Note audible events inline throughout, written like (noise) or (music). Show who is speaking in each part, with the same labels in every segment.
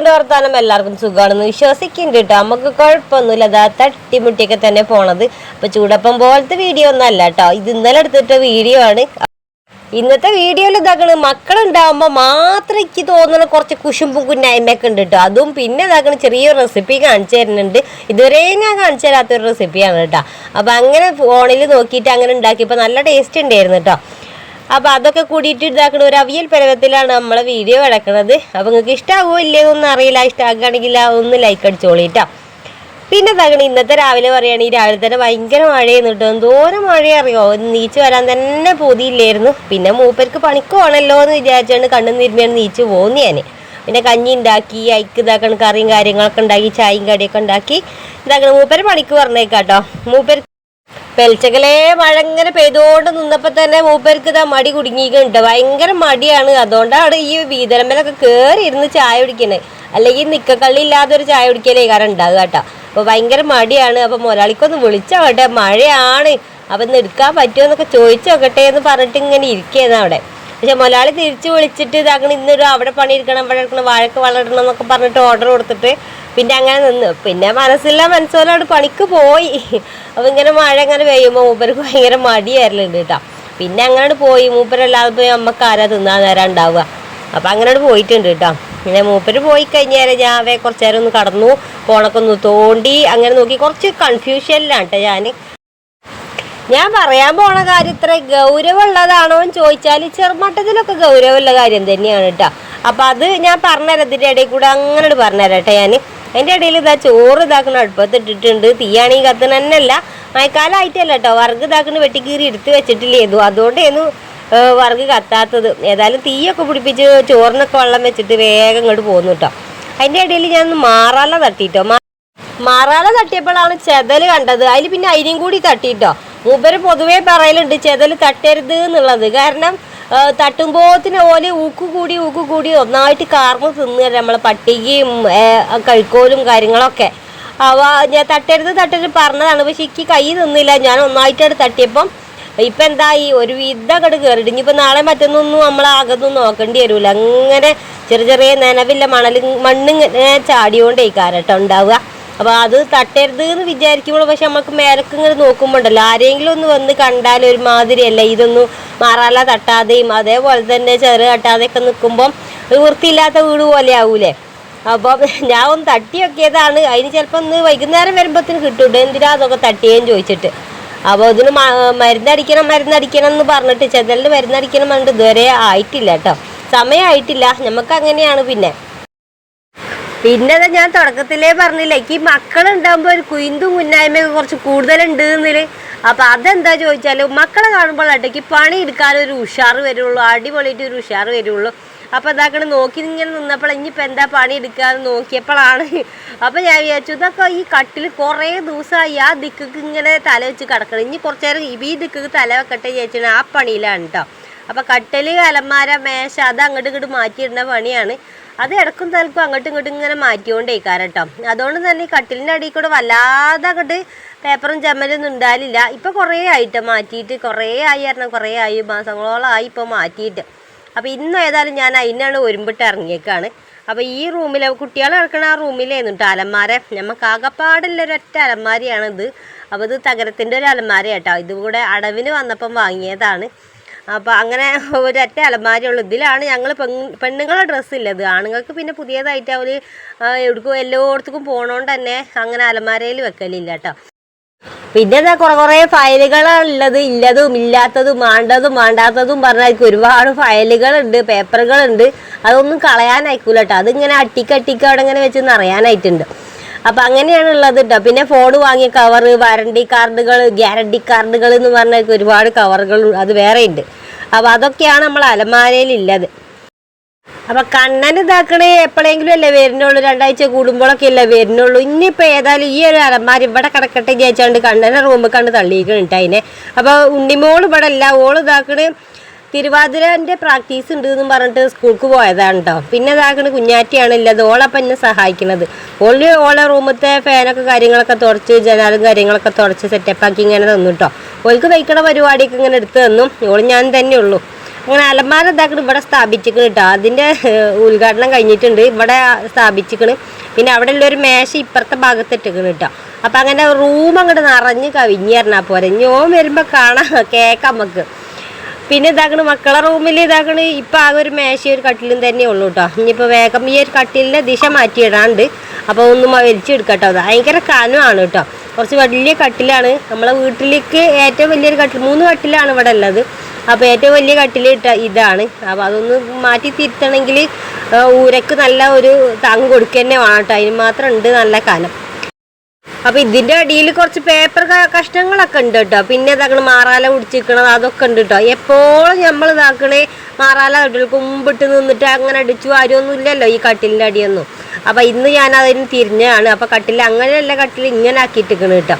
Speaker 1: Dears വർത്താനം എല്ലാവർക്കും സുഖമാണെന്ന് വിശ്വസിക്കുന്നുണ്ട് കേട്ടോ. നമുക്ക് കുഴപ്പമൊന്നുമില്ല. അതാ തട്ടിമുട്ടിയൊക്കെ തന്നെ പോണത്. അപ്പൊ ചൂടപ്പം പോലത്തെ വീഡിയോ ഒന്നും അല്ല കേട്ടോ. ഇത് ഇന്നലെ എടുത്തിട്ട വീഡിയോ ആണ്. ഇന്നത്തെ വീഡിയോയിൽ ഇതാക്കണ് മക്കളുണ്ടാകുമ്പോൾ മാത്രം എനിക്ക് തോന്നുന്ന കുറച്ച് കുശുമ്പും കുന്നായ്മയൊക്കെ ഉണ്ട് കേട്ടോ. അതും പിന്നെ ഇതാക്കണ ചെറിയൊരു റെസിപ്പി കാണിച്ചു തരുന്നുണ്ട്. ഇതുവരെ ഞാൻ കാണിച്ചു തരാത്തൊരു റെസിപ്പിയാണ് കേട്ടോ. അപ്പൊ അങ്ങനെ ഫോണിൽ നോക്കിയിട്ട് അങ്ങനെ ഉണ്ടാക്കിയപ്പോൾ നല്ല ടേസ്റ്റ് ഉണ്ടായിരുന്നു കേട്ടോ. അപ്പൊ അതൊക്കെ കൂടിയിട്ട് ഇതാക്കണ ഒരു അവിയൽ പരവത്തിലാണ് നമ്മളെ വീഡിയോ കിടക്കുന്നത് അപ്പൊ നിങ്ങൾക്ക് ഇഷ്ടാവോ ഒന്നും അറിയില്ല. ഇഷ്ടമാക്കുകയാണെങ്കിൽ ഒന്ന് ലൈക്ക് അടിച്ചോളിട്ടോ പിന്നെ തകണ ഇന്നത്തെ രാവിലെ പറയുകയാണെങ്കിൽ രാവിലെ തന്നെ ഭയങ്കര മഴയെന്ന് കിട്ടും എന്തോരം മഴ അറിയോ? നീച്ച് വരാൻ തന്നെ പോതിയില്ലായിരുന്നു. പിന്നെ മൂപ്പർക്ക് പണിക്ക് പോകണല്ലോ എന്ന് വിചാരിച്ചാണ് കണ്ണും തിരുമ്മിയാണ് നീച്ച് പോന്നു ഞാൻ പിന്നെ കഞ്ഞി ഉണ്ടാക്കി അയക്ക് ഇതാക്കണ കറിയും കാര്യങ്ങളൊക്കെ ഉണ്ടാക്കി ചായയും കടിയൊക്കെ ഉണ്ടാക്കി ഇതാക്കണ മൂപ്പര് പണിക്ക് പറഞ്ഞേക്കാട്ടോ. മൂപ്പര് പെൽച്ചകലെ മഴ ഇങ്ങനെ പെയ്തുകൊണ്ട് നിന്നപ്പോ തന്നെ മൂപ്പേർക്ക് ഇതാ മടി കുടുങ്ങിയിട്ടുണ്ട് ഭയങ്കര മടിയാണ്. അതുകൊണ്ടാണ് ഈ വീതരമ്പലൊക്കെ കേറി ഇരുന്ന് ചായ കുടിക്കുന്നത് അല്ലെങ്കിൽ നിക്കക്കള്ളി ഇല്ലാതെ ഒരു ചായ കുടിക്കലേ കാരണം ഉണ്ടാകുക കേട്ടോ അപ്പൊ ഭയങ്കര മടിയാണ്. അപ്പൊ മുതലാളിക്കൊന്ന് വിളിച്ചോട്ടെ മഴയാണ്. അപ്പൊ ഇന്ന് എടുക്കാൻ പറ്റുമോ എന്നൊക്കെ ചോദിച്ചോക്കട്ടെ എന്ന് പറഞ്ഞിട്ട് ഇങ്ങനെ ഇരിക്കുകയാണ് അവിടെ. പക്ഷെ മുതലാളി തിരിച്ചു വിളിച്ചിട്ട് ഇതാക്കണം ഇന്നൊരു അവിടെ പണിയെടുക്കണം ഇവിടെ എടുക്കണം വാഴക്ക് വളരണം എന്നൊക്കെ പറഞ്ഞിട്ട് ഓർഡർ കൊടുത്തിട്ട് പിന്നെ അങ്ങനെ നിന്ന്. പിന്നെ മനസ്സില്ല മനസ്സോലോട് പണിക്ക് പോയി. അപ്പൊ ഇങ്ങനെ മഴ അങ്ങനെ പെയ്യുമ്പോൾ മൂപ്പർക്ക് ഭയങ്കര മടിയായിരുന്നുണ്ട് കേട്ടോ. പിന്നെ അങ്ങോട്ട് പോയി. മൂപ്പരല്ലാതെ പോയി അമ്മയ്ക്ക് ആരാ തിന്നാൻ നേരം ഉണ്ടാവുക. അപ്പൊ അങ്ങോട്ട് പോയിട്ടുണ്ട് കേട്ടോ. പിന്നെ മൂപ്പര് പോയി കഴിഞ്ഞാൽ ഞാൻ അവയെ കുറച്ചു നേരം ഒന്ന് കടന്നു. ഫോണൊക്കെ ഒന്ന് തോണ്ടി അങ്ങനെ നോക്കി. കുറച്ച് കൺഫ്യൂഷനിലാണ് കേട്ടോ ഞാൻ ഞാൻ പറയാൻ പോണ കാര്യം ഇത്ര ഗൗരവമുള്ളതാണോ എന്ന് ചോദിച്ചാൽ ചെറുമട്ടത്തിലൊക്കെ ഗൗരവമുള്ള കാര്യം തന്നെയാണ് കേട്ടോ. അപ്പൊ അത് ഞാൻ പറഞ്ഞുതരാം. ഇതിന്റെ ഇടയിൽ കൂടെ അങ്ങനെ പറഞ്ഞുതരാം കേട്ടോ ഞാൻ അതിന്റെ ഇടയിൽ ഇതാ ചോറ് ഇതാക്കണ അടുപ്പത്ത് ഇട്ടിട്ടുണ്ട്. തീയാണെങ്കിൽ കത്തണ തന്നെയല്ല. മഴക്കാലമായിട്ടല്ല കേട്ടോ വർഗ് ഇതാക്കണ വെട്ടിക്കീറി എടുത്ത് വെച്ചിട്ടില്ലേതു അതുകൊണ്ടേന്നു വർഗ് കത്താത്തത്. ഏതായാലും തീയൊക്കെ പിടിപ്പിച്ച് ചോറിനൊക്കെ വെള്ളം വെച്ചിട്ട് വേഗം ഇങ്ങോട്ട് പോന്നു കേട്ടോ അതിന്റെ ഇടയിൽ ഞാൻ മാറാല തട്ടിട്ടോ. മാറാല തട്ടിയപ്പോഴാണ് ചെതൽ കണ്ടത്. അതിൽ പിന്നെ അരിയും കൂടി തട്ടിട്ടോ. മൂപ്പര് പൊതുവേ പറയലുണ്ട് ചെതൽ തട്ടരുത് എന്നുള്ളത്. കാരണം തട്ടുമ്പോത്തിന് ഓൽ ഊക്കു കൂടി ഊക്കു കൂടി ഒന്നായിട്ട് കാർന്ന് തിന്നുക നമ്മളെ പട്ടികയും കഴിക്കോലും കാര്യങ്ങളൊക്കെ. അവ ഞാൻ തട്ടരുത് തട്ടരുത് പറഞ്ഞതാണ്. പക്ഷെ എനിക്ക് കൈ നിന്നില്ല. ഞാൻ ഒന്നായിട്ടാണ് തട്ടിയപ്പം ഇപ്പൊ എന്തായി ഒരു വിധ അങ്ങോട്ട് കയറിയിട്ട് ഇനിയിപ്പോൾ നാളെ മറ്റൊന്നൊന്നും നമ്മൾ അകത്തൊന്നും നോക്കേണ്ടി വരൂല. അങ്ങനെ ചെറിയ ചെറിയ നനവില്ല മണൽ മണ്ണിങ്ങനെ ചാടിയോണ്ടേക്കാരട്ടോ ഉണ്ടാവുക. അപ്പൊ അത് തട്ടരുത് എന്ന് വിചാരിക്കുമ്പോൾ പക്ഷെ നമുക്ക് മേലക്ക് ഇങ്ങനെ നോക്കുമ്പോണ്ടല്ലോ. ആരെങ്കിലും ഒന്ന് വന്ന് കണ്ടാൽ ഒരുമാതിരിയല്ല? ഇതൊന്നും മാറാല തട്ടാതെയും. അതേപോലെ തന്നെ ചെറു തട്ടാതെയൊക്കെ നിൽക്കുമ്പം ഒരു വൃത്തിയില്ലാത്ത വീട് പോലെ ആവൂലേ? അപ്പം ഞാൻ ഒന്ന് തട്ടി നോക്കിയതാണ്. അതിന് ചിലപ്പോൾ ഒന്ന് വൈകുന്നേരം വരുമ്പോഴത്തേന് കിട്ടും എന്തിനാ അതൊക്കെ തട്ടിയേന്ന് ചോദിച്ചിട്ട്? അപ്പോൾ ഇതിന് മരുന്നടിക്കണം മരുന്നടിക്കണം എന്ന് പറഞ്ഞിട്ട് ചെതലിന് മരുന്നടിക്കണം പറഞ്ഞിട്ട് ഇതുവരെ ആയിട്ടില്ല കേട്ടോ സമയമായിട്ടില്ല നമുക്ക് അങ്ങനെയാണ് പിന്നെ. പിന്നെ ഞാൻ തുടക്കത്തിലേ പറഞ്ഞില്ല എനിക്ക് മക്കളുണ്ടാകുമ്പോൾ ഒരു കുയിന്തും കുന്നായ്മയൊക്കെ കുറച്ച് കൂടുതലുണ്ട് എന്നിൽ. അപ്പൊ അതെന്താ ചോദിച്ചാൽ മക്കളെ കാണുമ്പോൾ അടയ്ക്ക് പണി എടുക്കാൻ ഒരു ഉഷാറ് വരുള്ളൂ അടിപൊളിയിട്ട് ഒരു ഉഷാറ് വരുള്ളൂ. അപ്പൊ ഇതാക്കണ നോക്കി ഇങ്ങനെ നിന്നപ്പോൾ ഇനിയിപ്പോൾ എന്താ പണി എടുക്കാന്ന് നോക്കിയപ്പോഴാണ് അപ്പൊ ഞാൻ വിചാരിച്ചു ഇതൊക്കെ ഈ കട്ടിൽ കുറേ ദിവസമായി ആ ദിക്കക്ക് ഇങ്ങനെ തല വെച്ച് കിടക്കണം. ഇനി കുറച്ചു നേരം ഈ ദിക്കക്ക് തല വെക്കട്ടെ ചോദിച്ചാൽ ആ പണിയിലാണ് കേട്ടോ അപ്പൊ കട്ടൽ അലമാര മേശ അത് അങ്ങോട്ട് ഇങ്ങോട്ട് മാറ്റിയിടുന്ന പണിയാണ്. അത് ഇടക്കും തലക്കും അങ്ങോട്ടും ഇങ്ങോട്ടും ഇങ്ങനെ മാറ്റിക്കൊണ്ടേക്കാരം കേട്ടോ അതുകൊണ്ട് തന്നെ കട്ടിലിന്റെ അടിയിൽ കൂടെ വല്ലാതെ അങ്ങോട്ട് പേപ്പറും ചമ്മലൊന്നും ഉണ്ടാലില്ല ഇപ്പോൾ കുറേ ആയിട്ട് മാറ്റിയിട്ട് കുറേ ആയി കാരണം കുറേ ആയി മാസങ്ങളോളമായി ഇപ്പോൾ മാറ്റിയിട്ട്. അപ്പോൾ ഇന്ന് ഏതായാലും ഞാൻ അതിനാണ് ഒരുമ്പിട്ട് ഇറങ്ങിയേക്കാണ്. അപ്പോൾ ഈ റൂമിൽ കുട്ടികൾ കിടക്കണ ആ റൂമിലായിരുന്നു കേട്ടോ അലമാര. നമുക്ക് ആകപ്പാടുള്ള ഒരൊറ്റ അലമാരയാണ് ഇത് അപ്പോൾ ഇത് തകരത്തിന്റെ ഒരു അലമാര കേട്ടോ ഇത് കൂടെ അടവിന് വന്നപ്പം വാങ്ങിയതാണ്. അപ്പോൾ അങ്ങനെ ഒരൊറ്റ അലമാരയുള്ളൂ ഇതിലാണ് ഞങ്ങൾ പെൺ പെണ്ണുങ്ങളെ ഡ്രസ്സ് ഇല്ലത്. ആണുങ്ങൾക്ക് പിന്നെ പുതിയതായിട്ട് അവർ എവിടേക്കും എല്ലായിടത്തേക്കും പോകണോണ്ട് തന്നെ അങ്ങനെ അലമാരയിൽ വെക്കലില്ല കേട്ടോ പിന്നെ എന്താ കുറെ കുറെ ഫയലുകളുള്ളത് ഇല്ലതും ഇല്ലാത്തതും വേണ്ടതും വേണ്ടാത്തതും പറഞ്ഞായിരിക്കും. ഒരുപാട് ഫയലുകളുണ്ട് പേപ്പറുകളുണ്ട്. അതൊന്നും കളയാനായിക്കൂല കേട്ടോ അതിങ്ങനെ അട്ടിക്കട്ടിക്ക് അവിടെ ഇങ്ങനെ വെച്ച് നിറയാനായിട്ടുണ്ട്. അപ്പൊ അങ്ങനെയാണ് ഉള്ളത് കേട്ടോ പിന്നെ ഫോൺ വാങ്ങിയ കവറ് വാറണ്ടി കാർഡുകൾ ഗ്യാരണ്ടി കാർഡുകൾ എന്ന് പറഞ്ഞാൽ ഒരുപാട് കവറുകൾ അത് വേറെ ഉണ്ട് അപ്പൊ അതൊക്കെയാണ് നമ്മൾ അലമാരയിൽ ഉള്ളത് അപ്പൊ കണ്ണൻ ഇതാക്കണേ എപ്പോഴെങ്കിലും അല്ലേ വരുന്നുള്ളൂ. രണ്ടാഴ്ച കൂടുമ്പോഴൊക്കെ അല്ലേ വരുന്നുള്ളൂ. ഇനിയിപ്പോ ഏതായാലും ഈ ഒരു അലമാര ഇവിടെ കിടക്കട്ടെ ചേച്ചാണ്ട് കണ്ണനെ റൂമിൽ കണ്ട് തള്ളിയിട്ടുണ്ട് അതിനെ. അപ്പോൾ ഉണ്ണിമോൾ ഇവിടെ അല്ല. ഓൾ ഇതാക്കണ് തിരുവാതിരന്റെ പ്രാക്ടീസ് ഉണ്ട് എന്ന് പറഞ്ഞിട്ട് സ്കൂൾക്ക് പോയതാണ് കേട്ടോ പിന്നെ ഇതാക്കണ് കുഞ്ഞാറ്റിയാണ് ഇല്ലത് ഓളപ്പം എന്നെ സഹായിക്കണത്. ഓൾ ഓളെ റൂമത്തെ ഫാനൊക്കെ കാര്യങ്ങളൊക്കെ തുടച്ച് ജനാലും കാര്യങ്ങളൊക്കെ തുടച്ച് സെറ്റപ്പാക്കി ഇങ്ങനെ തന്നു കേട്ടോ ഓൾക്ക് തയ്ക്കണ പരിപാടിയൊക്കെ ഇങ്ങനെ എടുത്തു തന്നു. ഓൾ ഞാൻ തന്നെ ഉള്ളൂ. അങ്ങനെ അലമാര ഇതാക്കണ് ഇവിടെ സ്ഥാപിച്ചിക്കണ് കേട്ടോ അതിന്റെ ഉദ്ഘാടനം കഴിഞ്ഞിട്ടുണ്ട്. ഇവിടെ സ്ഥാപിച്ചിക്കണ്. പിന്നെ അവിടെ ഉള്ളൊരു മേശ ഇപ്പുറത്തെ ഭാഗത്ത് ഇട്ടിക്കണ് കേട്ടോ അപ്പം അങ്ങനെ റൂം അങ്ങോട്ട് നിറഞ്ഞ് കവിഞ്ഞ് തരണാ പോരെ. ഞാൻ വരുമ്പോൾ കാണാം കേൾക്കാം നമുക്ക്. പിന്നെ ഇതാക്കണ് മക്കളെ റൂമിൽ ഇതാക്കണ്. ഇപ്പം ആകെ ഒരു മേശയും ഒരു കട്ടിലും തന്നെ ഉള്ളൂ കേട്ടോ ഇനിയിപ്പോൾ വേഗം ഈ ഒരു കട്ടിലിന്റെ ദിശ മാറ്റിയിടാണ്ട് അപ്പോൾ ഒന്നും വലിച്ചെടുക്കട്ടോ. ഭയങ്കര കനമാണ് കേട്ടോ കുറച്ച് വലിയ കട്ടിലാണ്. നമ്മളെ വീട്ടിലേക്ക് ഏറ്റവും വലിയൊരു കട്ടിൽ മൂന്ന് കട്ടിലാണ് ഇവിടെ ഉള്ളത്. അപ്പോൾ ഏറ്റവും വലിയ കട്ടിൽ ഇട്ട ഇതാണ്. അപ്പോൾ അതൊന്ന് മാറ്റി തിരുത്തണമെങ്കിൽ ഊരക്ക് നല്ല ഒരു താങ്ങ് കൊടുക്കുക തന്നെ വേണം കേട്ടോ. അതിന് മാത്രം ഉണ്ട് നല്ല കനം. അപ്പോൾ ഇതിന്റെ അടിയിൽ കുറച്ച് പേപ്പർ കഷ്ണങ്ങളൊക്കെ ഉണ്ട് കേട്ടോ. പിന്നെ ഇതാക്കണ മാറാല പിടിച്ചിരിക്കണത് അതൊക്കെ ഉണ്ട് കേട്ടോ. എപ്പോഴും നമ്മൾ ഇതാക്കണേ മാറാല കട്ടിൽ കുമ്പിട്ട് നിന്നിട്ട് അങ്ങനെ അടിച്ചു ആരും ഒന്നും ഇല്ലല്ലോ ഈ കട്ടിലിന്റെ അടിയൊന്നും. അപ്പൊ ഇന്ന് ഞാൻ അതിന് തിരിഞ്ഞാണ്. അപ്പൊ കട്ടിൽ അങ്ങനെയല്ല കട്ടിൽ ഇങ്ങനെ ആക്കിയിട്ടിരിക്കണ കേട്ടോ.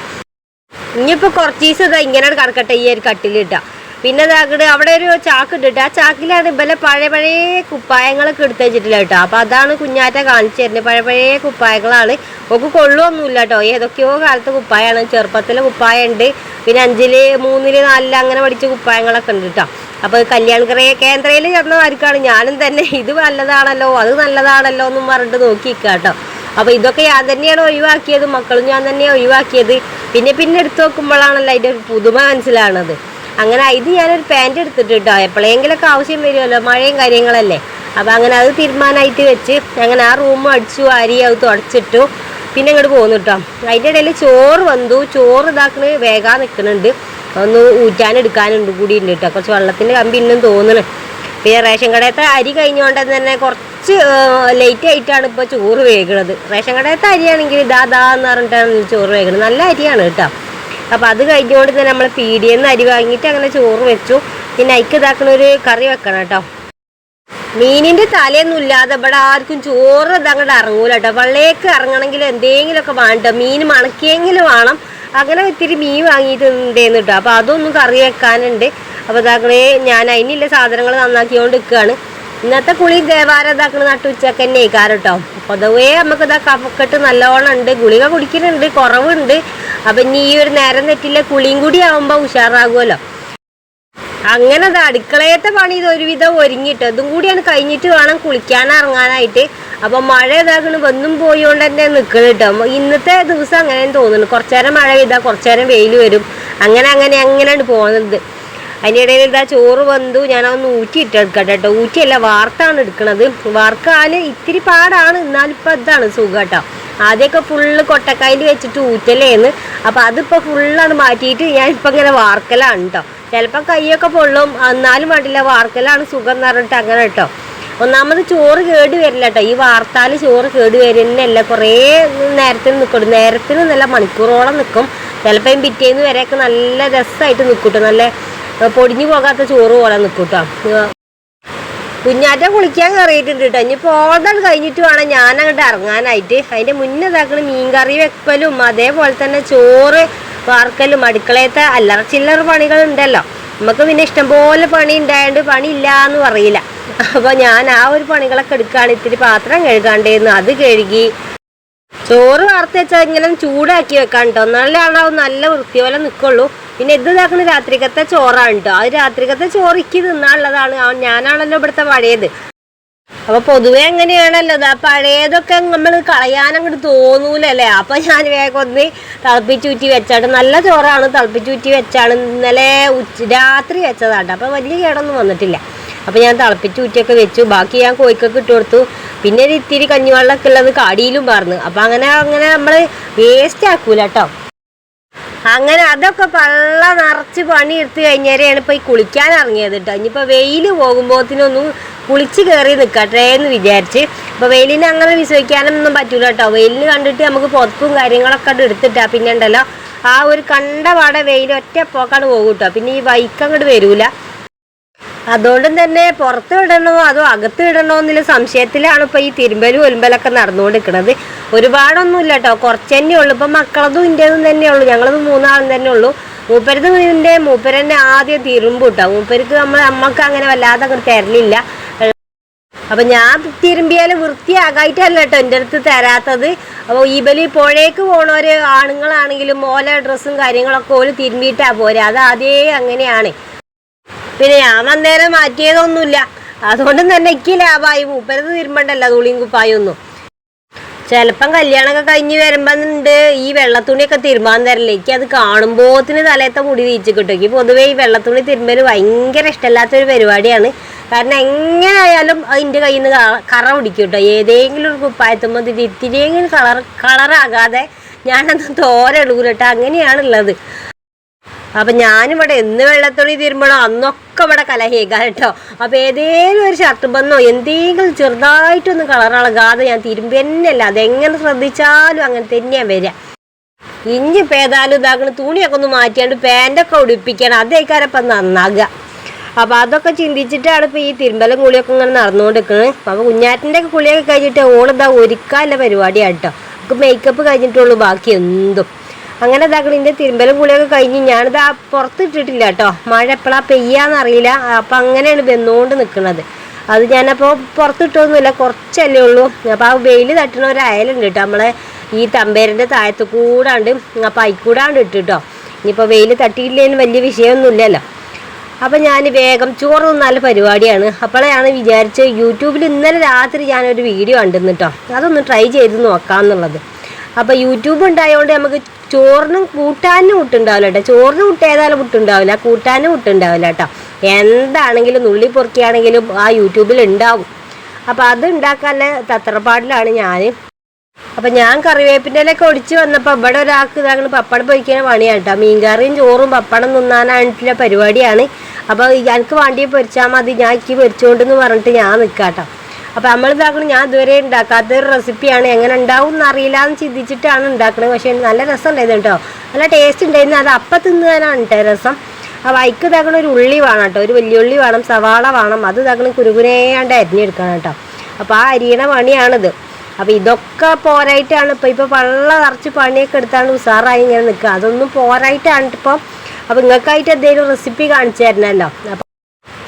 Speaker 1: ഇനിയിപ്പോ കുറച്ച് ദിവസം ഇതാ ഇങ്ങനെ കിടക്കട്ടെ ഈ ഒരു കട്ടിൽ ഇട്ടാ. പിന്നെ ഇതാക്കട് അവിടെ ഒരു ചാക്ക് ഇട്ടിട്ട് ആ ചാക്കിലാണ് ഇവലെ പഴയ പഴയ കുപ്പായങ്ങളൊക്കെ എടുത്ത് വെച്ചിട്ടില്ല കേട്ടോ. അപ്പൊ അതാണ് കുഞ്ഞാറ്റ കാണിച്ചു തരുന്നത്. പഴയ പഴയ കുപ്പായങ്ങളാണ്. ഒക്കെ കൊള്ളുമൊന്നുമില്ല കേട്ടോ. ഏതൊക്കെയോ കാലത്ത് കുപ്പായമാണ് ചെറുപ്പത്തിലെ കുപ്പായ ഉണ്ട്. പിന്നെ അഞ്ചിൽ മൂന്നിൽ നാലിൽ അങ്ങനെ പഠിച്ച കുപ്പായങ്ങളൊക്കെ ഉണ്ട് കേട്ടോ. അപ്പൊ കല്യാണ കേന്ദ്രയിൽ ചേർന്നവർക്കാണ് ഞാനും തന്നെ. ഇത് നല്ലതാണല്ലോ അത് നല്ലതാണല്ലോ എന്നും പറഞ്ഞിട്ട് നോക്കി അപ്പോൾ ഇതൊക്കെ ഞാൻ തന്നെയാണ് ഒഴിവാക്കിയത് മക്കളും ഞാൻ തന്നെയാണ് ഒഴിവാക്കിയത്. പിന്നെ പിന്നെ എടുത്തു നോക്കുമ്പോഴാണല്ലോ അതിന്റെ ഒരു പുതുമ മനസ്സിലാണത് അങ്ങനെ ഇത് ഞാനൊരു പാന്റ് എടുത്തിട്ട് കേട്ടോ എപ്പോഴെങ്കിലൊക്കെ ആവശ്യം വരുമല്ലോ മഴയും കാര്യങ്ങളല്ലേ. അപ്പോൾ അങ്ങനെ അത് തീരുമാനമായിട്ട് വെച്ച് അങ്ങനെ ആ റൂം അടിച്ചു വാരി അത് തുടച്ചിട്ടു. പിന്നെ അങ്ങോട്ട് പോന്നു കേട്ടോ അതിന്റെ ഇടയിൽ ചോറ് വന്നു. ചോറ് ഇതാക്കണ് വേഗം നിൽക്കുന്നുണ്ട് ഒന്ന് ഊറ്റാൻ എടുക്കാനുണ്ട് കൂടി ഉണ്ട് കേട്ടോ. കുറച്ച് വെള്ളത്തിന്റെ കമ്പി ഇന്നും തോന്നുന്നു പിന്നെ റേഷൻ കടയത്തെ അരി കഴിഞ്ഞുകൊണ്ട് തന്നെ കുറച്ച് ലേറ്റ് ആയിട്ടാണ് ഇപ്പോൾ ചോറ് വേകണത്. റേഷൻ കടയത്തെ അരിയാണെങ്കിൽ ഇതാ ദാ എന്ന് പറഞ്ഞിട്ടാണ് ചോറ് വേകണത്. നല്ല അരിയാണ് കേട്ടോ. അപ്പോൾ അത് കഴിഞ്ഞുകൊണ്ട് തന്നെ നമ്മൾ പീടിയെന്ന് അരി വാങ്ങിയിട്ട് അങ്ങനെ ചോറ് വെച്ചു. പിന്നെ അയക്ക് ഇതാക്കണ ഒരു കറി വെക്കണം കേട്ടോ. മീനിന്റെ തലയൊന്നും ഇല്ലാതെ ഇവിടെ ആർക്കും ചോറ് ഇതങ്ങോട്ട് ഇറങ്ങൂല കേട്ടോ. പള്ളിയേക്ക് ഇറങ്ങണമെങ്കിൽ എന്തെങ്കിലുമൊക്കെ വേണ്ട മീൻ മണക്കിയെങ്കിലും വേണം. അങ്ങനെ ഇത്തിരി മീൻ വാങ്ങിയിട്ടുണ്ടെന്ന് കേട്ടോ അപ്പോൾ അതൊന്നും കറി വെക്കാനുണ്ട്. അപ്പോൾ ഇതാക്കണേ ഞാൻ അതിനുള്ള സാധനങ്ങൾ നന്നാക്കിയോണ്ട് നിൽക്കുകയാണ് ഇന്നത്തെ കുളി ദേവാര ഇതാക്കണ നട്ടുച്ചക്ക് തന്നെ കാരം കേട്ടോ പൊതുവേ നമുക്ക് ഇതാ കഫക്കെട്ട് നല്ലോണം ഉണ്ട്. ഗുളിക കുടിക്കുന്നുണ്ട് കുറവുണ്ട്. അപ്പം ഇനി ഈ ഒരു നേരം തെറ്റില്ല കുളിയും കൂടി ആവുമ്പോൾ ഉഷാറാകുമല്ലോ. അങ്ങനെ അത് അടുക്കളയത്തെ പണി ഇത് ഒരുവിധം ഒരുങ്ങിയിട്ട് അതും കൂടിയാണ് കഴിഞ്ഞിട്ട് വേണം കുളിക്കാൻ ഇറങ്ങാനായിട്ട്. അപ്പൊ മഴ ഇതാക്കണ് വന്നും പോയോണ്ട് തന്നെ നിൽക്കണം കേട്ടോ ഇന്നത്തെ ദിവസം അങ്ങനെ തോന്നുന്നു. കുറച്ചേരം മഴ പെയ്താൽ കുറച്ചേരം വെയിൽ വരും. അങ്ങനെ അങ്ങനെ അങ്ങനെയാണ് പോകുന്നത്. അതിന്റെ ഇടയിൽ ഇതാ ചോറ് വന്നു. ഞാനതൊന്ന് ഊറ്റി ഇട്ടെടുക്കട്ടെ കേട്ടോ ഊറ്റിയല്ല വാർത്താണ് എടുക്കണത്. വാർക്കാൻ ഇത്തിരി പാടാണ്. എന്നാലും ഇപ്പം ഇതാണ് സുഖം കേട്ടോ ആദ്യമൊക്കെ ഫുള്ള് കൊട്ടക്കായിൽ വെച്ചിട്ട് ഊറ്റലേന്ന്. അപ്പം അതിപ്പോൾ ഫുള്ളാണ് മാറ്റിയിട്ട് ഞാൻ ഇപ്പം ഇങ്ങനെ വാർക്കലാണ് കേട്ടോ ചിലപ്പോൾ കൈയൊക്കെ പൊള്ളും. എന്നാലും വേണ്ടില്ല വാർക്കലാണ് സുഖം എന്ന് പറഞ്ഞിട്ട് അങ്ങനെ കേട്ടോ ഒന്നാമത് ചോറ് കേട് വരില്ല കേട്ടോ ഈ വാർത്താൽ ചോറ് കേട് വരുന്നല്ല കുറേ നേരത്തിന് നിൽക്കും നേരത്തിന് നല്ല മണിക്കൂറോളം നിൽക്കും ചിലപ്പോൾ പിറ്റേന്ന് വരെയൊക്കെ നല്ല രസമായിട്ട് നിൽക്കും നല്ല പൊടിഞ്ഞു പോകാത്ത ചോറ് പോലെ നിൽക്കും കേട്ടോ കുഞ്ഞാറ്റ കുളിക്കാൻ കയറിയിട്ടുണ്ട് കേട്ടോ ഇനി ഓർഡർ കഴിഞ്ഞിട്ട് വേണം ഞാൻ അങ്ങോട്ട് ഇറങ്ങാനായിട്ട്. അതിന്റെ മുന്നേ ഇതാക്കണ മീൻകറി വെക്കലും അതേപോലെ തന്നെ ചോറ് വാർക്കലും അടുക്കളയത്തെ അല്ലറ ചില്ലറ പണികളുണ്ടല്ലോ. നമുക്ക് പിന്നെ ഇഷ്ടംപോലെ പണി ഉണ്ടായതുകൊണ്ട് പണി എന്ന് പറയില്ല. അപ്പോൾ ഞാൻ ആ ഒരു പണികളൊക്കെ എടുക്കുകയാണ് ഇത്തിരി പാത്രം കഴുകാണ്ടേന്ന്. അത് കഴുകി ചോറ് വാർത്ത വെച്ചാൽ ഇങ്ങനെ ചൂടാക്കി വെക്കാൻ കേട്ടോ എന്നാലാണ് നല്ല വൃത്തിയോലെ നിൽക്കുള്ളൂ പിന്നെ ഇത് ഇതാക്കുന്ന രാത്രിക്കത്തെ ചോറാണ് കേട്ടോ അത് രാത്രിക്കത്തെ ചോറ് ഇക്ക് തിന്നാനുള്ളതാണ്. ഞാനാണല്ലോ ഇവിടുത്തെ പഴയത്. അപ്പൊ പൊതുവെ എങ്ങനെയാണല്ലോ ആ പഴയതൊക്കെ നമ്മൾ കളയാൻ അങ്ങോട്ട് തോന്നൂലല്ലേ? അപ്പൊ ഞാൻ വേഗം ഒന്ന് തിളപ്പിച്ചൂറ്റി വെച്ചാണ്. നല്ല ചോറാണ് തിളപ്പിച്ചൂറ്റി വെച്ചാണ്. ഇന്നലെ ഉച്ച രാത്രി വെച്ചതാണ് അപ്പൊ വലിയ കേടൊന്നും വന്നിട്ടില്ല. അപ്പൊ ഞാൻ തിളപ്പിച്ചൂറ്റിയൊക്കെ വെച്ചു. ബാക്കി ഞാൻ കോഴിക്കൊക്കെ ഇട്ട് കൊടുത്തു. പിന്നെ ഒരു ഇത്തിരി കഞ്ഞിവെള്ളമൊക്കെ ഉള്ളത് കാടിയിലും പറഞ്ഞു അപ്പൊ അങ്ങനെ അങ്ങനെ നമ്മൾ വേസ്റ്റ് ആക്കൂല കേട്ടോ അങ്ങനെ അതൊക്കെ പള്ള നിറച്ച് പണി എടുത്ത് കഴിഞ്ഞേരെയാണ് ഇപ്പൊ ഈ കുളിക്കാൻ ഇറങ്ങിയത് കേട്ടോ ഇനിയിപ്പോ വെയിൽ പോകുമ്പോഴത്തിനൊന്നും കുളിച്ച് കയറി നിൽക്കട്ടെ എന്ന് വിചാരിച്ച്. അപ്പൊ വെയിലിനെ അങ്ങനെ വിശ്വസിക്കാനൊന്നും പറ്റൂല കേട്ടോ വെയിലിന് കണ്ടിട്ട് നമുക്ക് പുതപ്പും കാര്യങ്ങളൊക്കെ എടുത്തിട്ടാ പിന്നെ ഉണ്ടല്ലോ. ആ ഒരു കണ്ട പാടെ വെയിൽ ഒറ്റ പോകും കേട്ടോ പിന്നെ ഈ ബൈക്ക് അങ്ങോട്ട് വരൂല. അതുകൊണ്ടും തന്നെ പുറത്ത് ഇടണോ അതോ അകത്ത് ഇടണോ എന്നുള്ള സംശയത്തിലാണ് ഇപ്പൊ ഈ തിരുമ്പലും ഒലുമ്പലൊക്കെ നടന്നുകൊണ്ടിരിക്കുന്നത് ഒരുപാടൊന്നുമില്ല കേട്ടോ. കുറച്ച് തന്നെ ഉള്ളു. ഇപ്പൊ മക്കളതും ഇന്റേതും തന്നെ ഉള്ളു. ഞങ്ങളത് മൂന്നാളും തന്നെ ഉള്ളു. മൂപ്പരത് ഇതിന്റെ മൂപ്പരന്നെ ആദ്യം തിരുമ്പ് കേട്ടോ. മൂപ്പർക്ക് നമ്മൾ നമ്മൾക്ക് അങ്ങനെ വല്ലാതെ അങ്ങോട്ട് തരലില്ല അപ്പൊ ഞാൻ തിരുമ്പിയാൽ വൃത്തിയാകായിട്ടല്ല കേട്ടോ എന്റെ അടുത്ത് തരാത്തത്. അപ്പോൾ ഈ ബലി പുഴയ്ക്ക് പോണവര് ആണുങ്ങളാണെങ്കിലും ഓല ഡ്രസ്സും കാര്യങ്ങളൊക്കെ ഓൽ തിരുമ്പിയിട്ടാ പോരെ. അത് ആദ്യേ അങ്ങനെയാണ്. പിന്നെ ഞാൻ അന്നേരം മാറ്റിയതൊന്നുമില്ല. അതുകൊണ്ട് തന്നെ എനിക്ക് ലാഭമായി മൂപ്പരത് തിരുമ്പണ്ടല്ല തുളിയും കുപ്പായും ഒന്നും. ചിലപ്പം കല്യാണമൊക്കെ കഴിഞ്ഞ് വരുമ്പോണ്ട് ഈ വെള്ളത്തുണിയൊക്കെ തിരുമ്പാൻ തരല്ലേ. എനിക്ക് അത് കാണുമ്പോത്തിന് തലേത്തെ മുടി വീച്ച് കിട്ടും എനിക്ക് പൊതുവേ ഈ വെള്ളത്തുണി തിരുമ്പൽ ഭയങ്കര ഇഷ്ടമല്ലാത്തൊരു പരിപാടിയാണ്. കാരണം എങ്ങനെയായാലും അതിന്റെ കയ്യിൽ നിന്ന് കറ പിടിക്കും കേട്ടോ ഏതെങ്കിലും ഒരു കുപ്പായത്തുമ്പോൾ ഇത് ഇത്തിരിയെങ്കിലും കളർ കളറാകാതെ ഞാനത് തോരെ ഇടൂല കേട്ടോ അങ്ങനെയാണുള്ളത്. അപ്പൊ ഞാനിവിടെ എന്ന് വെള്ളത്തുണി തീരുമ്പോഴോ അന്നൊക്കെ ഇവിടെ കലഹേക്കാം കേട്ടോ. അപ്പൊ ഏതെങ്കിലും ഒരു ഷർട്ട് ബന്നോ എന്തെങ്കിലും ചെറുതായിട്ടൊന്ന് കളർ ഇളകാതെ ഞാൻ തിരുമ്പി തന്നെയല്ല. അതെങ്ങനെ ശ്രദ്ധിച്ചാലും അങ്ങനെ തന്നെയാ വരിക ഇഞ്ചി പേതാലും ഇതാക്കണ തുണിയൊക്കെ ഒന്ന് മാറ്റിയാണ്ട് പാന്റൊക്കെ ഉടുപ്പിക്കണം. അതേക്കാരപ്പം നന്നാകുക. അപ്പൊ അതൊക്കെ ചിന്തിച്ചിട്ടാണ് ഇപ്പൊ ഈ തിരുമ്പലും കുളിയൊക്കെ ഇങ്ങനെ നടന്നുകൊണ്ടിരിക്കുന്നത് അപ്പൊ കുഞ്ഞാറ്റിന്റെ ഒക്കെ കുളിയൊക്കെ കഴിഞ്ഞിട്ട് ഓളിതാ ഒരുക്കാനുള്ള പരിപാടിയാണ് കേട്ടോ. നമുക്ക് മേക്കപ്പ് കഴിഞ്ഞിട്ടുള്ളൂ ബാക്കി എന്തും. അങ്ങനെ ഇതാക്കണിന്റെ തിരുമ്പലും കുളിയൊക്കെ കഴിഞ്ഞ് ഞാനിത് ആ പുറത്തിട്ടിട്ടില്ല കേട്ടോ. മഴ എപ്പോഴാ പെയ്യാന്നറിയില്ല. അപ്പൊ അങ്ങനെയാണ് വെന്നുകൊണ്ട് നിൽക്കുന്നത് അത് ഞാനപ്പോൾ പുറത്തിട്ടൊന്നുമില്ല കുറച്ചല്ലേ ഉള്ളൂ. അപ്പോൾ ആ വെയിൽ തട്ടുന്ന ഒരു അയലുണ്ട് കേട്ടോ. നമ്മളെ ഈ തമ്പേരന്റെ താഴത്ത് കൂടാണ്ട് അപ്പോൾ അയിക്കൂടാണ്ട് ഇട്ടിട്ടോ ഇനിയിപ്പോൾ വെയിൽ തട്ടിയില്ലേന്ന് വലിയ വിഷയമൊന്നുമില്ലല്ലോ. അപ്പം ഞാൻ വേഗം ചോറ് തിന്നാൽ പരിപാടിയാണ്. അപ്പോഴാണ് വിചാരിച്ച് യൂട്യൂബിൽ ഇന്നലെ രാത്രി ഞാനൊരു വീഡിയോ കണ്ടിരുന്നു കേട്ടോ. അതൊന്ന് ട്രൈ ചെയ്ത് നോക്കാമെന്നുള്ളത് അപ്പോൾ യൂട്യൂബ് ഉണ്ടായതുകൊണ്ട് നമുക്ക് ചോറിനും കൂട്ടാനും മുട്ടുണ്ടാവില്ല കേട്ടോ. ചോറിന് മുട്ട ഏതായാലും മുട്ടുണ്ടാവില്ല കൂട്ടാനും മുട്ടുണ്ടാവില്ല കേട്ടോ. എന്താണെങ്കിലും നുള്ളി പൊറുക്കിയാണെങ്കിലും ആ യൂട്യൂബിൽ ഉണ്ടാവും. അപ്പോൾ അത് ഉണ്ടാക്കാനുള്ള തത്രപ്പാടിലാണ് ഞാൻ അപ്പം ഞാൻ കറിവേപ്പിന്റെ ഇലയൊക്കെ ഒടിച്ച് വന്നപ്പോൾ ഇവിടെ ഒരാൾക്ക് ഞങ്ങൾ പപ്പടം പൊരിക്കുന്ന പണിയാണ് കേട്ടോ. മീൻകറിയും ചോറും പപ്പടം തിന്നാനായിട്ടുള്ള പരിപാടിയാണ്. അപ്പോൾ എനിക്ക് വേണ്ടി പൊരിച്ചാൽ മതി ഞാൻ ഇക്കി പൊരിച്ചുകൊണ്ടെന്ന് പറഞ്ഞിട്ട് ഞാൻ നിൽക്കാം കേട്ടോ. അപ്പോൾ നമ്മൾ ഇതാക്കണം ഞാൻ ഇതുവരെ ഉണ്ടാക്കാത്ത ഒരു റെസിപ്പിയാണ് എങ്ങനെ ഉണ്ടാവും എന്ന് എന്ന് ചിന്തിച്ചിട്ടാണ് ഉണ്ടാക്കുന്നത് പക്ഷേ നല്ല രസം ഉണ്ടായിരുന്നു കേട്ടോ. നല്ല ടേസ്റ്റ് ഉണ്ടായിരുന്നു. അത് അപ്പം തിന്നാനാണ് കേട്ടോ രസം. ആ വൈക്ക് ഇതാക്കണ ഒരു ഉള്ളി വേണം കേട്ടോ ഒരു വലിയ ഉള്ളി വേണം സവാള വേണം. അത് ഇതാക്കണം കുരുകുരയാണ്ട് അരിഞ്ഞെടുക്കണം കേട്ടോ അപ്പോൾ ആ അരിയണ പണിയാണിത്. അപ്പോൾ ഇതൊക്കെ പോരായിട്ടാണ് ഇപ്പോൾ ഇപ്പോൾ വള്ള നിറച്ച് പണിയൊക്കെ എടുത്താണ് ഉഷാറായി ഇങ്ങനെ നിൽക്കുക അതൊന്നും പോരായിട്ടാണ് ഇപ്പോൾ അപ്പോൾ നിങ്ങൾക്കായിട്ട് എന്തെങ്കിലും റെസിപ്പി കാണിച്ചു തരണമല്ലോ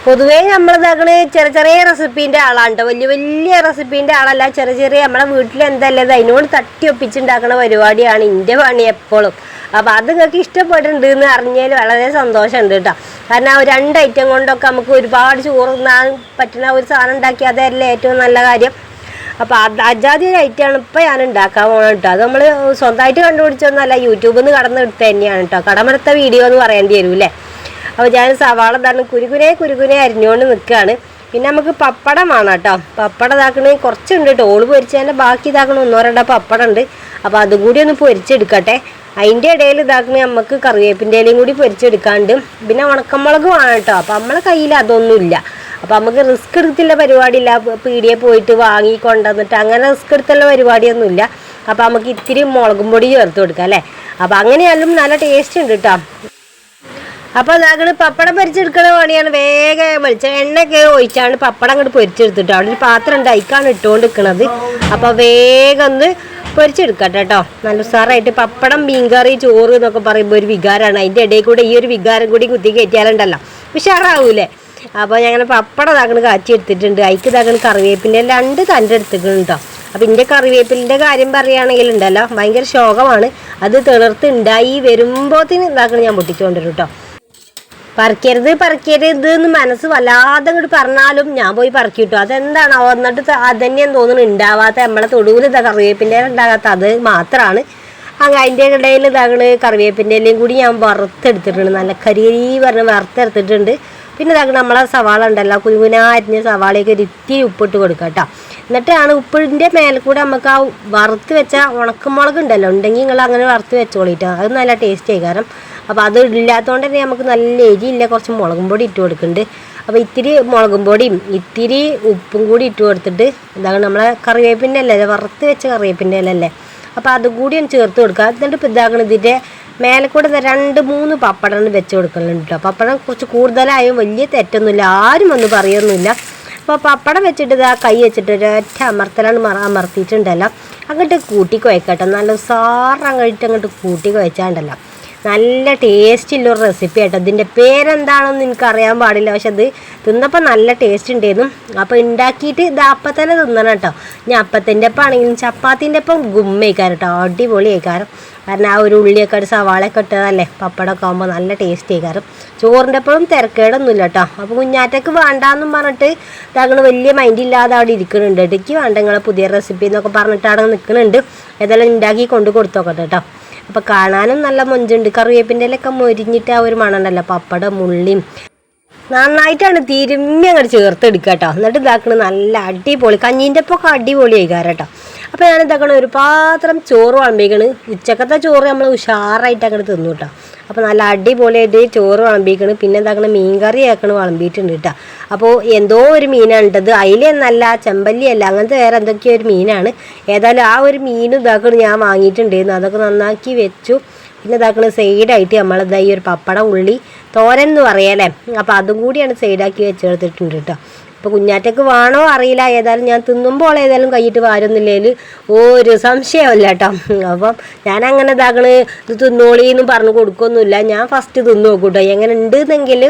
Speaker 1: പൊതുവേ ഇതാക്കണ ചെറിയ ചെറിയ റെസിപ്പീന്റെ ആളാണ് വലിയ വലിയ റെസിപ്പീന്റെ ആളല്ല. ചെറിയ ചെറിയ നമ്മളെ വീട്ടിൽ എന്തല്ലേ അതിനോട് തട്ടി ഒപ്പിച്ചുണ്ടാക്കുന്ന പരിപാടിയാണ് എന്റെ പണി എപ്പോഴും. അപ്പോൾ അത് നിങ്ങൾക്ക് ഇഷ്ടപ്പെട്ടിട്ടുണ്ട് എന്ന് അറിഞ്ഞാൽ വളരെ സന്തോഷമുണ്ട് കേട്ടോ. കാരണം ആ രണ്ട് ഐറ്റം കൊണ്ടൊക്കെ നമുക്ക് ഒരുപാട് ചോറ് തിന്നാൻ പറ്റുന്ന ഒരു സാധനം ഉണ്ടാക്കി അതല്ലേ ഏറ്റവും നല്ല കാര്യം. അപ്പോൾ അത് അജാതി ഒരു ഐറ്റമാണ് ഇപ്പോൾ ഞാൻ ഉണ്ടാക്കാൻ പോകണം കേട്ടോ. അത് നമ്മൾ സ്വന്തമായിട്ട് കണ്ടുപിടിച്ചൊന്നുമല്ല യൂട്യൂബിൽ നിന്ന് കടന്ന് എടുത്ത തന്നെയാണ് കേട്ടോ. കടമെടുത്ത വീഡിയോ എന്ന് പറയേണ്ടി വരും അല്ലേ അപ്പോൾ ഞാൻ സവാള എന്താണ് കുരുകുരെ കുരുകുരെ അരിഞ്ഞുകൊണ്ട് നിൽക്കുകയാണ് പിന്നെ നമുക്ക് പപ്പടം വേണം കേട്ടോ പപ്പടം ഇതാക്കണമെങ്കിൽ കുറച്ചുണ്ട് കേട്ടോ ഓൾ പൊരിച്ചതിന്റെ ബാക്കി ഇതാക്കണ ഒന്നോ രണ്ടോ പപ്പടം ഉണ്ട്. അപ്പോൾ അതും കൂടി ഒന്ന് പൊരിച്ചെടുക്കട്ടെ. അതിന്റെ ഇടയിൽ ഇതാക്കണ നമുക്ക് കറിവേപ്പിന്റെ ഇലയും കൂടി പൊരിച്ചെടുക്കാണ്ട്. പിന്നെ ഉണക്കമുളക് വേണം കേട്ടോ അപ്പോൾ നമ്മളെ കയ്യിൽ അതൊന്നുമില്ല അപ്പോൾ നമുക്ക് റിസ്ക് എടുത്തില്ല പരിപാടിയില്ല പീടിയെ പോയിട്ട് വാങ്ങി കൊണ്ടുവന്നിട്ട് അങ്ങനെ റിസ്ക് എടുത്തുള്ള പരിപാടിയൊന്നുമില്ല അപ്പോൾ നമുക്ക് ഇത്തിരി മുളകും പൊടി ചേർത്ത് കൊടുക്കാം അല്ലേ? അപ്പോൾ അങ്ങനെയാലും നല്ല ടേസ്റ്റ് ഉണ്ട് കേട്ടോ അപ്പോൾ അതാകണ് പപ്പടം പൊരിച്ചെടുക്കുന്ന പണിയാണ്. വേഗം എണ്ണ എണ്ണയൊക്കെ ഒഴിച്ചാണ് പപ്പടം അങ്ങോട്ട് പൊരിച്ചെടുത്തിട്ടോ. അവിടെ ഒരു പാത്രം ഉണ്ട് അയക്കാണ് ഇട്ടുകൊണ്ട് നിൽക്കണത് അപ്പോൾ വേഗം ഒന്ന് പൊരിച്ചെടുക്കട്ടെ കേട്ടോ നല്ല ഉസാറായിട്ട് പപ്പടം മീൻകറി ചോറ് എന്നൊക്കെ പറയുമ്പോൾ ഒരു വികാരമാണ് അതിന്റെ ഇടയിൽ കൂടെ ഈ ഒരു വികാരം കൂടി കുത്തി കയറ്റിയാലുണ്ടല്ലോ. ഉഷാറാവൂലേ? അപ്പോൾ ഞങ്ങനെ പപ്പടം ഇതാക്കണ കാച്ചി എടുത്തിട്ടുണ്ട് അതിക്ക് ഇതാക്കണ കറിവേപ്പിന്റെ രണ്ട് തന്റെ എടുത്തിട്ടുണ്ട് കേട്ടോ ഇന്റെ കറിവേപ്പിലിന്റെ കാര്യം പറയുകയാണെങ്കിൽ ഉണ്ടല്ലോ ഭയങ്കര ശോകമാണ്. അത് തിളർത്ത് ഉണ്ടായി വരുമ്പോഴത്തേന് ഞാൻ പൊട്ടിച്ചുകൊണ്ടിരും കേട്ടോ പറിക്കരുത് പറിക്കരുത് എന്ന് മനസ്സ് വല്ലാതെ അങ്ങോട്ട് പറഞ്ഞാലും ഞാൻ പോയി പറിക്കിട്ടു. അതെന്താണ്? അതെന്താണ് എന്നിട്ട് അതന്നെയാണ് തോന്നുന്നു. ഉണ്ടാവാത്ത നമ്മളെ തൊടുവിൽ ഇതാ കറിവേപ്പിന്റെ ഉണ്ടാകാത്ത അത് മാത്രമാണ് അങ്ങ് അതിന്റെ ഇടയിൽ ഇതാകണ് കറിവേപ്പിന്റെ എല്ലാം കൂടി ഞാൻ വറുത്തെടുത്തിട്ടുണ്ട്. നല്ല കരിയരി പറഞ്ഞ് വറുത്തെടുത്തിട്ടുണ്ട്. പിന്നെ ഇതാകണം നമ്മളെ സവാള ഉണ്ടല്ലോ കുരുകുന അരിഞ്ഞ സവാളയൊക്കെ ഒരു ഇത്തിരി ഉപ്പിട്ട് കൊടുക്കുക കേട്ടോ. എന്നിട്ടാണ് ഉപ്പിന്റെ മേലെ കൂടെ നമുക്ക് ആ വറുത്ത് വെച്ച ഉണക്കമുളക് ഉണ്ടല്ലോ ഉണ്ടെങ്കിൽ നിങ്ങൾ അങ്ങനെ വറുത്ത് വെച്ചോളിട്ടോ. അത് നല്ല ടേസ്റ്റ് ആയി. കാരണം അപ്പോൾ അത് ഇല്ലാത്തതുകൊണ്ട് തന്നെ നമുക്ക് നല്ല എരിയില്ല. കുറച്ച് മുളകും പൊടി ഇട്ട് കൊടുക്കുന്നുണ്ട്. അപ്പോൾ ഇത്തിരി മുളകും പൊടിയും ഇത്തിരി ഉപ്പും കൂടി ഇട്ട് കൊടുത്തിട്ട് എന്താ നമ്മളെ കറിവേപ്പിന്റെ അല്ലേ? വറുത്ത് വെച്ച കറിവേപ്പിന്റെ അല്ലല്ലേ അപ്പോൾ അതും കൂടി ഒന്ന് ചേർത്ത് കൊടുക്കുക. എന്നിട്ട് ഇപ്പോൾ ഇതാക്കണം ഇതിന്റെ മേലെ കൂടെ രണ്ട് മൂന്ന് പപ്പടം വെച്ച് കൊടുക്കുന്നുണ്ട് കേട്ടോ പപ്പടം കുറച്ച് കൂടുതലായും വലിയ തെറ്റൊന്നുമില്ല. ആരും ഒന്നും പറയൊന്നുമില്ല. അപ്പോൾ പപ്പടം വെച്ചിട്ട് ഇത് ആ കൈ വെച്ചിട്ട് ഒരൊറ്റ അമർത്തലാണ് അമർത്തിയിട്ടുണ്ടല്ലോ. അങ്ങോട്ട് കൂട്ടി കുഴക്കട്ടെ. നല്ല സാറ് അങ്ങോട്ട് അങ്ങോട്ട് കൂട്ടി കുഴച്ചാണ്ടല്ലോ. നല്ല ടേസ്റ്റുള്ള ഒരു റെസിപ്പി ആയിട്ടോ ഇതിന്റെ പേരെന്താണെന്ന് എനിക്ക് അറിയാൻ പാടില്ല. പക്ഷെ അത് തിന്നപ്പോൾ നല്ല ടേസ്റ്റ് ഉണ്ടായിരുന്നു അപ്പോൾ ഉണ്ടാക്കിയിട്ട് ഇത് അപ്പം തന്നെ തിന്നണം കേട്ടോ. ഞാൻ അപ്പത്തിന്റെ അപ്പം ആണെങ്കിലും ചപ്പാത്തിന്റെ അപ്പം ഗുമ്മയിക്കാരം കേട്ടോ. അടിപൊളി ആയിക്കാരം കാരണം ആ ഒരു ഉള്ളിയൊക്കെ ഒരു സവാളയൊക്കെ ഇട്ടതല്ലേ? പപ്പടമൊക്കെ ആകുമ്പോൾ നല്ല ടേസ്റ്റ് ആയിക്കാരം. ചോറിന്റെ അപ്പോഴും തിരക്കേടൊന്നുമില്ല കേട്ടോ. അപ്പോൾ കുഞ്ഞാറ്റക്ക് വേണ്ടാന്നും പറഞ്ഞിട്ട് താങ്കൾ വലിയ മൈൻഡില്ലാതെ അവിടെ ഇരിക്കുന്നുണ്ട്. ഇടയ്ക്ക് വേണ്ട നിങ്ങളെ പുതിയ റെസിപ്പി എന്നൊക്കെ പറഞ്ഞിട്ട് അവിടെ നിൽക്കുന്നുണ്ട് ഏതായാലും ഉണ്ടാക്കി കൊണ്ട് കൊടുത്തോക്കട്ടെ കേട്ടോ. അപ്പോൾ കാണാനും നല്ല മൊഞ്ചുണ്ട്. കറിവേപ്പിന്റെ ഇലയൊക്കെ മൊരിഞ്ഞിട്ട് ആ ഒരു മണമുണ്ടല്ലോ. പപ്പടം ഉള്ളിയും നന്നായിട്ടാണ് തിരുമ്മി അങ്ങോട്ട് ചേർത്തെടുക്കുക കേട്ടോ എന്നിട്ട് ഇതാക്കണ നല്ല അടിപൊളി. കഞ്ഞീന്റെ ഒപ്പം ഒക്കെ അടിപൊളി ആയിക്കാരം കേട്ടോ അപ്പോൾ ഞാൻ എന്താക്കണം ഒരു പാത്രം ചോറ് വിളമ്പിക്കണ്. ഉച്ചക്കത്തെ ചോറ് നമ്മൾ ഉഷാറായിട്ട് അങ്ങോട്ട് തിന്നു കേട്ടോ അപ്പോൾ നല്ല അടിപൊളിയായിട്ട് ചോറ് വിളമ്പിക്കണ്. പിന്നെ എന്താക്കണം മീൻ കറി ആക്കണ് വിളമ്പിയിട്ടുണ്ട് കേട്ടോ അപ്പോൾ എന്തോ ഒരു മീനാണ് ഇട്ടത് അയിലൊന്നല്ല ചെമ്പല്ലിയല്ല അങ്ങനത്തെ വേറെ എന്തൊക്കെയോ ഒരു മീനാണ്. ഏതായാലും ആ ഒരു മീൻ ഇതാക്കണ് ഞാൻ വാങ്ങിയിട്ടുണ്ടായിരുന്നു. അതൊക്കെ നന്നാക്കി വെച്ചു. പിന്നെ ഇതാക്കണ സൈഡായിട്ട് നമ്മളിതാ ഈ ഒരു പപ്പടം ഉള്ളി തോരൻ എന്ന് പറയാല്ലേ? അപ്പോൾ അതും കൂടിയാണ് സൈഡാക്കി വെച്ചെടുത്തിട്ടുണ്ട് കേട്ടോ അപ്പോൾ കുഞ്ഞാറ്റക്ക് വേണോ അറിയില്ല. ഏതായാലും ഞാൻ തിന്നുമ്പോൾ ഏതായാലും കൈയിട്ട് വാരൊന്നുമില്ലേൽ ഒരു സംശയമല്ല കേട്ടോ. അപ്പം ഞാൻ അങ്ങനെ ഇതാക്കണ് ഇത് തിന്നോളി എന്നും പറഞ്ഞു കൊടുക്കൊന്നുമില്ല. ഞാൻ ഫസ്റ്റ് തിന്നു നോക്കൂട്ടോ കേട്ടോ എങ്ങനെ ഉണ്ടെന്നെങ്കിൽ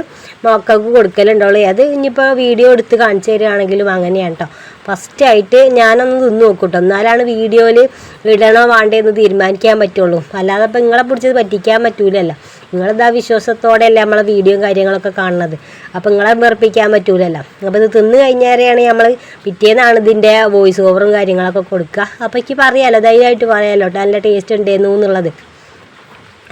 Speaker 1: മക്കൾക്ക് കൊടുക്കലുണ്ടാവുള്ളൂ. അത് ഇനിയിപ്പോൾ വീഡിയോ എടുത്ത് കാണിച്ചു തരികയാണെങ്കിലും അങ്ങനെയാണ് കേട്ടോ ഫസ്റ്റ് ആയിട്ട് ഞാനൊന്ന് തിന്ന് നോക്കൂട്ടോ. കേട്ടോ എന്നാലാണ് വീഡിയോയിൽ ഇടണോ വേണ്ടതെന്ന് തീരുമാനിക്കാൻ പറ്റുള്ളൂ. അല്ലാതെ ഇപ്പം നിങ്ങളെ പിടിച്ചത് പറ്റിക്കാൻ പറ്റൂലല്ലോ. നിങ്ങളിതാ വിശ്വാസത്തോടെയല്ലേ നമ്മളെ വീഡിയോയും കാര്യങ്ങളൊക്കെ കാണുന്നത്. അപ്പം നിങ്ങളെ വെറുപ്പിക്കാൻ പറ്റൂലല്ലോ. അപ്പോൾ ഇത് തിന്ന് കഴിഞ്ഞാരെയാണ് നമ്മൾ പിറ്റേന്നാണ് ഇതിന്റെ വോയിസ് ഓവറും കാര്യങ്ങളൊക്കെ കൊടുക്കുക. അപ്പോൾ എനിക്ക് പറയാമല്ലോ ധൈര്യമായിട്ട് പറയാമല്ലോ നല്ല ടേസ്റ്റ് ഉണ്ടായിരുന്നു എന്നുള്ളത്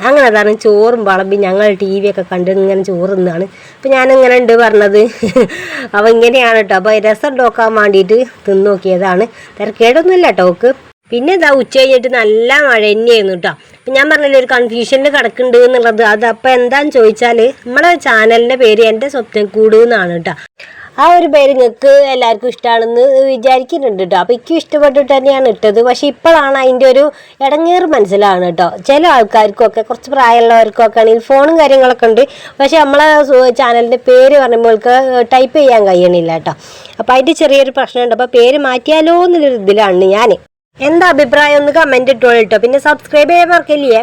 Speaker 1: അങ്ങനെ അതാണ് ചോറും വളമ്പി ഞങ്ങൾ ടി വി ഒക്കെ കണ്ട് ഇങ്ങനെ ചോറ് തിന്നാണ് അപ്പം ഞാനിങ്ങനെ ഉണ്ട് പറഞ്ഞത്. (laughs) അപ്പോൾ ഇങ്ങനെയാണ് കേട്ടോ അപ്പോൾ രസം നോക്കാൻ വേണ്ടിയിട്ട് തിന്ന് നോക്കിയതാണ്. തിരക്കേടൊന്നുമില്ല ടോക്ക് പിന്നെ ഇതാ ഉച്ച കഴിഞ്ഞിട്ട് നല്ല മഴ തന്നെയായിരുന്നു കേട്ടോ അപ്പം ഞാൻ പറഞ്ഞില്ല ഒരു കൺഫ്യൂഷനിൽ കിടക്കുന്നുണ്ട് എന്നുള്ളത്. അത് അപ്പം എന്താണെന്ന് ചോദിച്ചാൽ നമ്മളെ ചാനലിന്റെ പേര് എന്റെ സ്വപ്നം എന്നാണ് കേട്ടോ ആ ഒരു പേര് നിങ്ങൾക്ക് എല്ലാവർക്കും ഇഷ്ടമാണെന്ന് വിചാരിക്കുന്നുണ്ട് കേട്ടോ അപ്പോൾ എനിക്കും ഇഷ്ടപ്പെട്ടിട്ട് തന്നെയാണ് ഇട്ടത്. പക്ഷേ ഇപ്പോഴാണ് അതിന്റെ ഒരു ഇടങ്ങേറ് മനസ്സിലാണ് കേട്ടോ ചില ആൾക്കാർക്കൊക്കെ കുറച്ച് പ്രായമുള്ളവർക്കൊക്കെ ആണെങ്കിൽ ഫോണും കാര്യങ്ങളൊക്കെ ഉണ്ട്. പക്ഷേ നമ്മളെ ചാനലിന്റെ പേര് പറയുമ്പോൾ ടൈപ്പ് ചെയ്യാൻ കഴിയണില്ല കേട്ടോ അപ്പോൾ അതിന്റെ ചെറിയൊരു പ്രശ്നമുണ്ട്. അപ്പോൾ പേര് മാറ്റിയാലോ എന്നുള്ളൊരു ഇതിലാണ് ഞാൻ എന്താ അഭിപ്രായം? ഒന്ന് കമന്റ് ഇട്ടോളൂ കേട്ടോ പിന്നെ സബ്സ്ക്രൈബ് ചെയ്യാൻ മറക്കില്ലേ?